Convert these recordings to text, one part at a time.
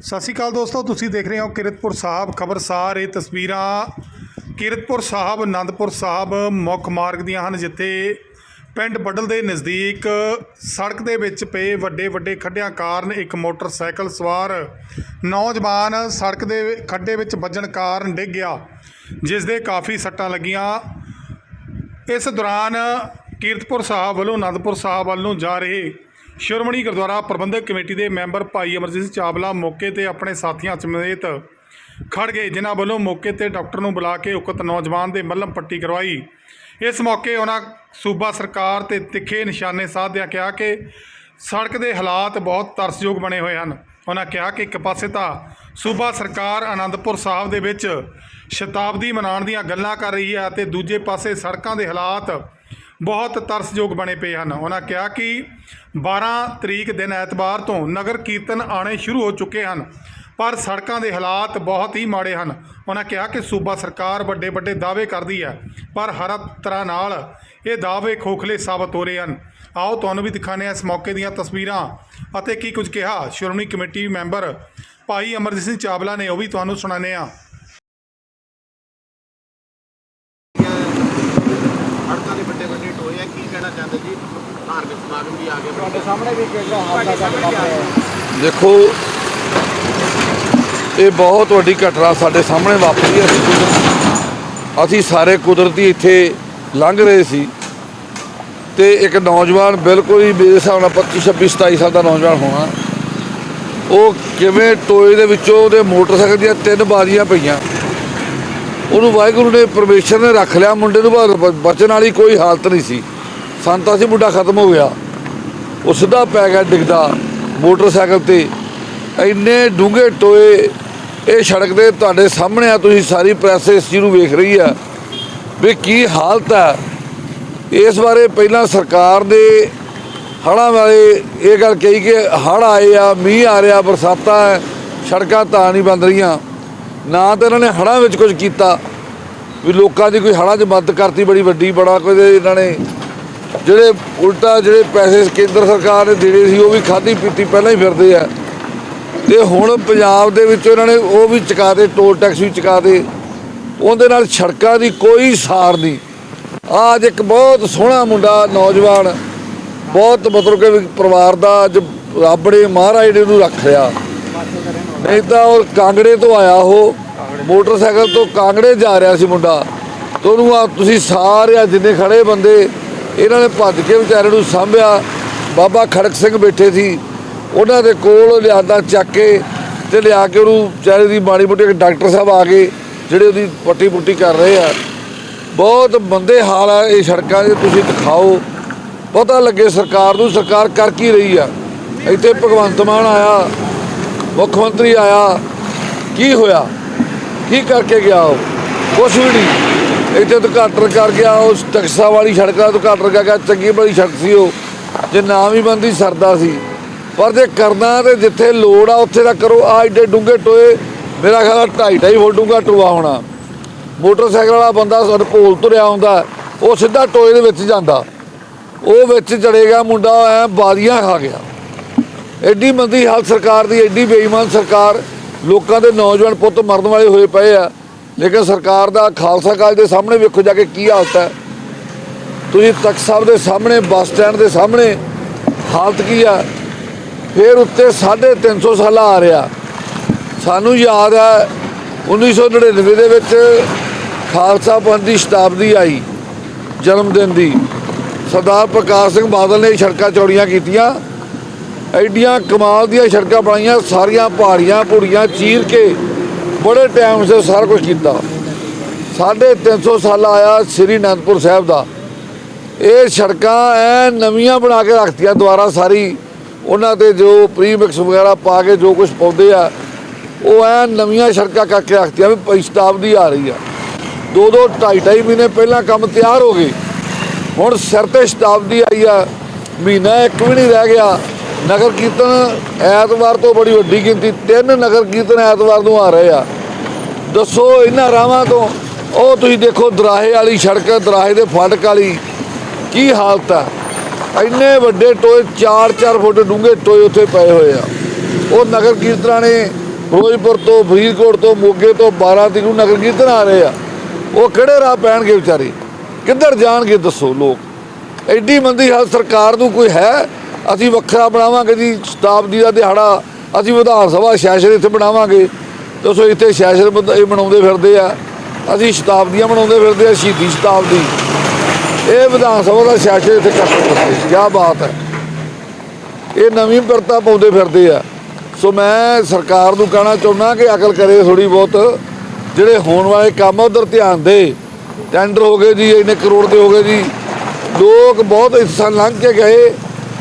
ਸਤਿ ਸ਼੍ਰੀ ਅਕਾਲ ਦੋਸਤੋ, ਤੁਸੀਂ ਦੇਖ ਰਹੇ ਹੋ ਕਿਰਤਪੁਰ ਸਾਹਿਬ ਖਬਰਸਾਰ ਇਹ ਤਸਵੀਰਾਂ ਕਿਰਤਪੁਰ ਸਾਹਿਬ ਆਨੰਦਪੁਰ ਸਾਹਿਬ ਮੁੱਖ ਮਾਰਗ ਦੀਆਂ ਹਨ, ਜਿੱਥੇ ਪਿੰਡ ਬੱਡਲ ਦੇ ਨਜ਼ਦੀਕ ਸੜਕ ਦੇ ਵਿੱਚ ਪਏ ਵੱਡੇ ਵੱਡੇ ਖੱਡਿਆਂ ਕਾਰਨ ਇੱਕ ਮੋਟਰਸਾਈਕਲ ਸਵਾਰ ਨੌਜਵਾਨ ਸੜਕ ਦੇ ਖੱਡੇ ਵਿੱਚ ਵੱਜਣ ਕਾਰਨ ਡਿੱਗ ਗਿਆ, ਜਿਸ ਦੇ ਕਾਫੀ ਸੱਟਾਂ ਲੱਗੀਆਂ। ਇਸ ਦੌਰਾਨ ਕੀਰਤਪੁਰ ਸਾਹਿਬ ਵੱਲੋਂ ਆਨੰਦਪੁਰ ਸਾਹਿਬ ਵੱਲ ਨੂੰ ਜਾ ਰਹੇ ਸ਼੍ਰੋਮਣੀ ਗੁਰਦੁਆਰਾ ਪ੍ਰਬੰਧਕ ਕਮੇਟੀ ਦੇ ਮੈਂਬਰ ਭਾਈ ਅਮਰਜੀਤ ਸਿੰਘ ਚਾਵਲਾ ਮੌਕੇ ਤੇ ਆਪਣੇ ਸਾਥੀਆਂ ਸਮੇਤ ਖੜ ਗਏ, ਜਿਨ੍ਹਾਂ ਵੱਲੋਂ ਮੌਕੇ ਤੇ ਡਾਕਟਰ ਨੂੰ ਬੁਲਾ ਕੇ ਉਕਤ ਨੌਜਵਾਨ ਦੇ ਮੱਲਮ ਪੱਟੀ ਕਰਵਾਈ। ਇਸ ਮੌਕੇ ਉਹਨਾਂ ਸੂਬਾ ਸਰਕਾਰ ਤੇ ਤਿੱਖੇ ਨਿਸ਼ਾਨੇ ਸਾਧਿਆ ਕਿਹਾ ਕਿ ਸੜਕ ਦੇ ਹਾਲਾਤ ਬਹੁਤ ਤਰਸਯੋਗ ਬਣੇ ਹੋਏ ਹਨ। ਉਹਨਾਂ ਕਿਹਾ ਕਿ ਇੱਕ ਪਾਸੇ ਤਾਂ ਸੂਬਾ ਸਰਕਾਰ ਆਨੰਦਪੁਰ ਸਾਹਿਬ ਦੇ ਵਿੱਚ ਸ਼ਤਾਬਦੀ ਮਨਾਉਣ ਦੀਆਂ ਗੱਲਾਂ ਕਰ ਰਹੀ ਹੈ ਅਤੇ ਦੂਜੇ ਪਾਸੇ ਸੜਕਾਂ ਦੇ ਹਾਲਾਤ ਬਹੁਤ ਤਰਸਯੋਗ ਬਣੇ ਪਏ ਹਨ। ਉਹਨਾਂ ਕਿਹਾ ਕਿ 12 ਤਰੀਕ ਦਿਨ ਐਤਵਾਰ ਤੋਂ ਨਗਰ ਕੀਰਤਨ ਆਣੇ ਸ਼ੁਰੂ ਹੋ ਚੁੱਕੇ ਹਨ, ਪਰ ਸੜਕਾਂ ਦੇ ਹਾਲਾਤ ਬਹੁਤ ਹੀ ਮਾੜੇ ਹਨ। ਉਹਨਾਂ ਕਿਹਾ ਕਿ ਸੂਬਾ ਸਰਕਾਰ ਵੱਡੇ ਵੱਡੇ ਦਾਅਵੇ ਕਰਦੀ ਹੈ, ਪਰ ਹਰ ਤਰ੍ਹਾਂ ਨਾਲ ਇਹ ਦਾਅਵੇ ਖੋਖਲੇ ਸਾਬਤ ਹੋ ਰਹੇ ਹਨ। ਆਓ ਤੁਹਾਨੂੰ ਵੀ ਦਿਖਾਉਂਦੇ ਹਾਂ ਇਸ ਮੌਕੇ ਦੀਆਂ ਤਸਵੀਰਾਂ ਅਤੇ ਕੀ ਕੁਝ ਕਿਹਾ। ਸ਼੍ਰੋਮਣੀ ਕਮੇਟੀ ਮੈਂਬਰ ਭਾਈ ਅਮਰਜੀਤ ਸਿੰਘ ਚਾਵਲਾ ਨੇ, ਉਹ ਵੀ ਤੁਹਾਨੂੰ ਸੁਣਾਉਂਦੇ ਹਾਂ ਸੜਕਾਂ ਦੇ ਵੱਡੇ ਵੱਡੇ ਟੋਏ ਆ ਕੀ ਕਹਿਣਾ ਚਾਹੁੰਦੇ ਜੀ ਧਾਰਮਿਕ ਸਮਾਗਮ ਵੀ ਆ ਗਏ ਤੁਹਾਡੇ ਵੀ ਕਿਹੜਾ ਹਾਦਸਾ ਸਾਹਮਣੇ ਵਾਪਰਿਆ ਦੇਖੋ, ਇਹ ਬਹੁਤ ਵੱਡੀ ਘਟਨਾ ਸਾਡੇ ਸਾਹਮਣੇ ਵਾਪਰੀ ਹੈ। ਅਸੀਂ ਸਾਰੇ ਕੁਦਰਤੀ ਇੱਥੇ ਲੰਘ ਰਹੇ ਸੀ ਤੇ ਇੱਕ ਨੌਜਵਾਨ ਬਿਲਕੁਲ ਹੀ ਮੇਰੇ ਹਿਸਾਬ ਨਾਲ 25 26 27 ਸਾਲ ਦਾ ਨੌਜਵਾਨ ਹੋਣਾ। ਉਹ ਕਿਵੇਂ ਟੋਏ ਦੇ ਵਿੱਚੋਂ ਉਹਦੇ ਮੋਟਰਸਾਈਕਲ ਦੀਆਂ ਤਿੰਨ ਬਾਰੀਆਂ ਪਈਆਂ। ਉਹਨੂੰ ਵਾਹਿਗੁਰੂ ਨੇ ਪਰਮੇਸ਼ਰ ਨੇ ਰੱਖ ਲਿਆ, ਮੁੰਡੇ ਨੂੰ ਬਚਣ ਵਾਲੀ ਕੋਈ ਹਾਲਤ ਨਹੀਂ ਸੀ। ਸੰਤਾ ਸੀ, ਮੁੰਡਾ ਖਤਮ ਹੋ ਗਿਆ। ਉਹ ਸਿੱਧਾ ਪੈ ਗਿਆ ਡਿੱਗਦਾ ਮੋਟਰਸਾਈਕਲ ਤੇ। ਇੰਨੇ ਡੂੰਘੇ ਟੋਏ ਇਹ ਸੜਕ ਦੇ ਤੁਹਾਡੇ ਸਾਹਮਣੇ ਆ, ਤੁਸੀਂ ਸਾਰੀ ਪ੍ਰੈਸ ਇਸ ਚੀਜ਼ ਨੂੰ ਵੇਖ ਰਹੀ ਆ ਵੀ ਕੀ ਹਾਲਤ ਹੈ ਇਸ ਬਾਰੇ ਪਹਿਲਾਂ ਸਰਕਾਰ ਦੇ ਹੜ੍ਹਾਂ ਵਾਲੇ ਇਹ ਗੱਲ ਕਹੀ ਕਿ ਹੜ੍ਹ ਆਏ ਆ, ਮੀਂਹ ਆ ਰਿਹਾ, ਬਰਸਾਤਾਂ ਸੜਕਾਂ ਤਾਂ ਨਹੀਂ ਬੰਦ ਰਹੀਆਂ। ਨਾ ਤਾਂ ਇਹਨਾਂ ਨੇ ਹੜ੍ਹਾਂ ਵਿੱਚ ਕੁਝ ਕੀਤਾ। ਵੀ ਲੋਕਾਂ ਦੀ ਕੋਈ ਹੜ੍ਹਾਂ 'ਚ ਮਦਦ ਕਰਤੀ, ਬੜੀ ਵੱਡੀ, ਬੜਾ ਕੋਈ ਇਹਨਾਂ ਨੇ ਜਿਹੜੇ ਉਲਟਾ ਜਿਹੜੇ ਪੈਸੇ ਕੇਂਦਰ ਸਰਕਾਰ ਨੇ ਦੇਣੇ ਸੀ, ਉਹ ਵੀ ਖਾਧੀ ਪੀਤੀ ਪਹਿਲਾਂ ਹੀ ਫਿਰਦੇ ਆ। ਤੇ ਹੁਣ ਪੰਜਾਬ ਦੇ ਵਿੱਚ ਉਹਨਾਂ ਨੇ ਉਹ ਵੀ ਚੁਕਾ ਦੇ ਟੋਲ ਟੈਕਸ ਵੀ ਚੁਕਾ ਦੇ ਉਹਦੇ ਨਾਲ ਸੜਕਾਂ ਦੀ ਕੋਈ ਸਾਰ ਨਹੀਂ। ਆਹ ਅੱਜ ਇੱਕ ਬਹੁਤ ਸੋਹਣਾ ਮੁੰਡਾ ਨੌਜਵਾਨ, ਬਹੁਤ ਮਤਲਬ ਕਿ ਪਰਿਵਾਰ ਦਾ ਅੱਜ ਰੱਬ ਨੇ ਮਹਾਰਾਜ ਨੇ ਉਹਨੂੰ ਰੱਖ ਲਿਆ। ਨਹੀਂ ਤਾਂ ਉਹ ਕਾਂਗੜੇ ਤੋਂ ਆਇਆ ਉਹ, ਮੋਟਰਸਾਈਕਲ ਤੋਂ ਕਾਂਗੜੇ ਜਾ ਰਿਹਾ ਸੀ ਮੁੰਡਾ। ਤੇ ਉਹਨੂੰ ਆ ਤੁਸੀਂ ਸਾਰੇ ਜਿੰਨੇ ਖੜੇ ਬੰਦੇ ਇਹਨਾਂ ਨੇ ਭੱਜ ਕੇ ਵਿਚਾਰੇ ਨੂੰ ਸਾਂਭਿਆ। ਬਾਬਾ ਖੜਕ ਸਿੰਘ ਬੈਠੇ ਸੀ। ਉਹਨਾਂ ਦੇ ਕੋਲ ਲਿਆਦਾ ਚੱਕ ਕੇ ਤੇ ਲਿਆ ਕੇ ਉਹਨੂੰ ਵਿਚਾਰੇ ਦੀ ਮਾੜੀ ਮੋਟੀ ਇੱਕ ਡਾਕਟਰ ਸਾਹਿਬ ਆ ਗਏ, ਜਿਹੜੇ ਉਹਦੀ ਪੱਟੀ ਪੁੱਟੀ ਕਰ ਰਹੇ ਆ। ਬਹੁਤ ਮੰਦੇ ਹਾਲ ਆ ਇਹ ਸੜਕਾਂ ਦੇ, ਤੁਸੀਂ ਦਿਖਾਓ। ਪਤਾ ਲੱਗੇ ਸਰਕਾਰ ਨੂੰ, ਸਰਕਾਰ ਕਰ ਕੀ ਰਹੀ ਆ? ਇੱਥੇ ਭਗਵੰਤ ਮਾਨ ਆਇਆ, ਮੁੱਖ ਮੰਤਰੀ ਆਇਆ। ਕੀ ਹੋਇਆ? ਕੀ ਕਰਕੇ ਗਿਆ ਉਹ? ਕੁਛ ਵੀ ਨਹੀਂ। ਇੱਥੇ ਉਦਘਾਟਨ ਕਰ ਗਿਆ ਉਸ ਟਕਸਾ ਵਾਲੀ ਸੜਕ ਦਾ ਉਦਘਾਟਨ ਕਰ ਗਿਆ ਚੰਗੀ ਬੜੀ ਸੜਕ ਸੀ ਉਹ। ਜੇ ਨਾ ਵੀ ਬੰਦੀ ਸਰਦਾ ਸੀ। ਪਰ ਜੇ ਕਰਨਾ ਤੇ ਜਿੱਥੇ ਲੋੜ ਆ, ਉੱਥੇ ਦਾ ਕਰੋ। ਆ ਏਡੇ ਡੂੰਘੇ ਟੋਏ, ਮੇਰਾ ਖਿਆਲ ਢਾਈ ਢਾਈ ਫੁੱਟ ਡੂੰਘਾ ਟੋਆ ਹੋਣਾ। ਮੋਟਰਸਾਈਕਲ ਵਾਲਾ ਬੰਦਾ ਸਰਪੋਲ ਤੁਰਿਆ ਆਉਂਦਾ ਉਹ ਸਿੱਧਾ ਟੋਏ ਦੇ ਵਿੱਚ ਜਾਂਦਾ। ਉਹ ਵਿੱਚ ਚੜੇਗਾ ਮੁੰਡਾ ਐ ਬਾਦੀਆਂ ਖਾ ਗਿਆ। ਐਡੀ ਮੰਦੀ ਹਾਲਤ ਸਰਕਾਰ ਦੀ, ਐਡੀ ਬੇਈਮਾਨ ਸਰਕਾਰ, ਲੋਕਾਂ ਦੇ ਨੌਜਵਾਨ ਪੁੱਤ ਮਰਨ ਵਾਲੇ ਹੋਏ ਪਏ ਆ। ਲੇਕਿਨ ਸਰਕਾਰ ਦਾ ਖਾਲਸਾ ਕਾਲਜ ਦੇ ਸਾਹਮਣੇ ਵੇਖੋ ਜਾ ਕੇ ਕੀ ਹਾਲਤ ਹੈ। ਤੁਸੀਂ ਤਖਤ ਸਾਹਿਬ ਦੇ ਸਾਹਮਣੇ, ਬੱਸ ਸਟੈਂਡ ਦੇ ਸਾਹਮਣੇ, ਹਾਲਤ ਕੀ ਆ? ਫਿਰ ਉੱਤੇ 350 ਸਾਲਾ ਆ ਰਿਹਾ। ਸਾਨੂੰ ਯਾਦ ਹੈ 1999 ਦੇ ਵਿੱਚ ਖਾਲਸਾ ਪੰਥ ਦੀ ਸ਼ਤਾਬਦੀ ਆਈ, ਜਨਮ ਦਿਨ ਦੀ। ਸਰਦਾਰ ਪ੍ਰਕਾਸ਼ ਸਿੰਘ ਬਾਦਲ ਨੇ ਸੜਕਾਂ ਚੌੜੀਆਂ ਕੀਤੀਆਂ। ਐਡੀਆਂ ਕਮਾਲ ਦੀਆਂ ਸੜਕਾਂ ਬਣਾਈਆਂ, ਸਾਰੀਆਂ ਪਹਾੜੀਆਂ, ਪੁੜੀਆਂ ਚੀਰ ਕੇ ਬੜੇ ਟਾਈਮ ਸੇ ਸਾਰਾ ਕੁਝ ਕੀਤਾ। ਸਾਢੇ 300 ਸਾਲ ਆਇਆ ਸ੍ਰੀ ਅਨੰਦਪੁਰ ਸਾਹਿਬ ਦਾ। ਇਹ ਸੜਕਾਂ ਐ ਨਵੀਆਂ ਬਣਾ ਕੇ ਰੱਖਤੀਆਂ ਦੁਆਰਾ ਸਾਰੀ। ਉਹਨਾਂ ਤੇ ਜੋ ਪ੍ਰੀਮਿਕਸ ਵਗੈਰਾ ਪਾ ਕੇ ਜੋ ਕੁਝ ਪਾਉਂਦੇ ਆ, ਉਹ ਐ ਨਵੀਆਂ ਸੜਕਾਂ ਕਰਕੇ ਰੱਖਤੀਆਂ ਵੀ ਪਈ ਸ਼ਤਾਬਦੀ ਆ ਰਹੀ ਆ। ਦੋ ਦੋ, ਢਾਈ ਢਾਈ ਮਹੀਨੇ ਪਹਿਲਾਂ ਕੰਮ ਤਿਆਰ ਹੋ ਗਏ। ਹੁਣ ਸਿਰ ਤੇ ਸ਼ਤਾਬਦੀ ਆਈ ਆ। ਮਹੀਨਾ ਇੱਕ ਵੀ ਨਹੀਂ ਰਹਿ ਗਿਆ। ਨਗਰ ਕੀਰਤਨ ਐਤਵਾਰ ਤੋਂ ਬੜੀ ਵੱਡੀ ਗਿਣਤੀ, ਤਿੰਨ ਨਗਰ ਕੀਰਤਨ ਐਤਵਾਰ ਨੂੰ ਆ ਰਹੇ ਆ। ਦੱਸੋ ਇਹਨਾਂ ਰਾਵਾਂ ਤੋਂ, ਉਹ ਤੁਸੀਂ ਦੇਖੋ ਦਰਾਹੇ ਵਾਲੀ ਸੜਕ, ਦਰਾਹੇ ਦੇ ਫਾਟਕ ਵਾਲੀ ਕੀ ਹਾਲਤ ਆ। ਇੰਨੇ ਵੱਡੇ ਟੋਏ 4-4 ਫੁੱਟ ਡੂੰਘੇ ਟੋਏ ਉੱਥੇ ਪਏ ਹੋਏ ਆ। ਉਹ ਨਗਰ ਕੀਰਤਨਾਂ ਨੇ ਫਿਰੋਜ਼ਪੁਰ ਤੋਂ, ਫਰੀਦਕੋਟ ਤੋਂ, ਮੋਗੇ ਤੋਂ 12 ਤਰੀਕ ਨੂੰ ਨਗਰ ਕੀਰਤਨ ਆ ਰਹੇ ਆ। ਉਹ ਕਿਹੜੇ ਰਾਹ ਪੈਣਗੇ ਵਿਚਾਰੇ? ਕਿੱਧਰ ਜਾਣਗੇ ਦੱਸੋ ਲੋਕ? ਐਡੀ ਮੰਦੀ ਹਾਲ ਸਰਕਾਰ ਨੂੰ ਕੋਈ ਹੈ? ਅਸੀਂ ਵੱਖਰਾ ਬਣਾਵਾਂਗੇ ਜੀ ਸ਼ਤਾਬਦੀ ਦਾ ਦਿਹਾੜਾ, ਅਸੀਂ ਵਿਧਾਨ ਸਭਾ ਸੈਸ਼ਨ ਇੱਥੇ ਬਣਾਵਾਂਗੇ। ਦੱਸੋ ਇੱਥੇ ਸੈਸ਼ਨ ਇਹ ਬਣਾਉਂਦੇ ਫਿਰਦੇ ਆ? ਅਸੀਂ ਸ਼ਤਾਬਦੀਆਂ ਬਣਾਉਂਦੇ ਫਿਰਦੇ ਆ, ਸ਼ਹੀਦੀ ਸ਼ਤਾਬਦੀ ਇਹ ਵਿਧਾਨ ਸਭਾ ਦਾ ਸੈਸ਼ਨ ਇੱਥੇ ਕਰਦੇ ਫਿਰਦੇ ਕੀ ਬਾਤ ਹੈ। ਇਹ ਨਵੀਂ ਪਰਤਾ ਪਾਉਂਦੇ ਫਿਰਦੇ ਆ। ਸੋ ਮੈਂ ਸਰਕਾਰ ਨੂੰ ਕਹਿਣਾ ਚਾਹੁੰਦਾ ਕਿ ਅਕਲ ਕਰੇ ਥੋੜੀ ਬਹੁਤ। ਜਿਹੜੇ ਹੋਣ ਵਾਲੇ ਕੰਮ ਉਧਰ ਧਿਆਨ ਦੇ। ਟੈਂਡਰ ਹੋ ਗਏ ਜੀ, ਇੰਨੇ ਕਰੋੜ ਦੇ ਹੋ ਗਏ ਜੀ। ਲੋਕ ਬਹੁਤ ਹਿੱਸਾ ਲੰਘ ਕੇ ਗਏ।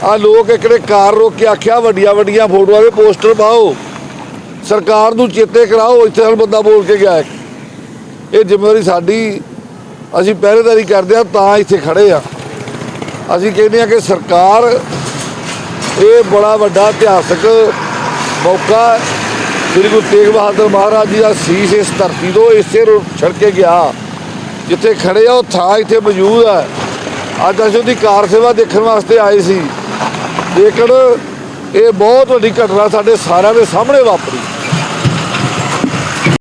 ਆ ਲੋਕ ਇਕੜੇ ਕਾਰ ਰੋਕ ਕੇ ਆਖਿਆ, ਵੱਡੀਆਂ ਵੱਡੀਆਂ ਫੋਟੋਆਂ ਦੇ ਪੋਸਟਰ ਪਾਓ। ਸਰਕਾਰ ਨੂੰ ਚੇਤੇ ਕਰਾਓ, ਇੱਥੇ ਨਾਲ ਬੰਦਾ ਬੋਲ ਕੇ ਗਿਆ ਇਹ ਜ਼ਿੰਮੇਵਾਰੀ ਸਾਡੀ। ਅਸੀਂ ਪਹਿਰੇਦਾਰੀ ਕਰਦੇ ਆ ਤਾਂ ਇੱਥੇ ਖੜੇ ਆ ਅਸੀਂ ਕਹਿੰਦੇ ਆ ਕਿ ਸਰਕਾਰ, ਇਹ ਬੜਾ ਵੱਡਾ ਇਤਿਹਾਸਕ ਮੌਕਾ ਸ੍ਰੀ ਗੁਰੂ ਤੇਗ ਬਹਾਦਰ ਮਹਾਰਾਜ ਜੀ ਦਾ ਸੀਸ ਇਸ ਧਰਤੀ ਤੋਂ ਇਸੇ ਨੂੰ ਛੜ ਕੇ ਗਿਆ। ਜਿੱਥੇ ਖੜੇ ਆ, ਉਹ ਥਾਂ ਇੱਥੇ ਮੌਜੂਦ ਹੈ। ਅੱਜ ਅਸੀਂ ਉਹਦੀ ਕਾਰ ਸੇਵਾ ਦੇਖਣ ਵਾਸਤੇ ਆਏ ਸੀ। ਲੇਕਿਨ ਇਹ ਬਹੁਤ ਵੱਡੀ ਘਟਨਾ ਸਾਡੇ ਸਾਰਿਆਂ ਦੇ ਸਾਹਮਣੇ ਵਾਪਰੀ।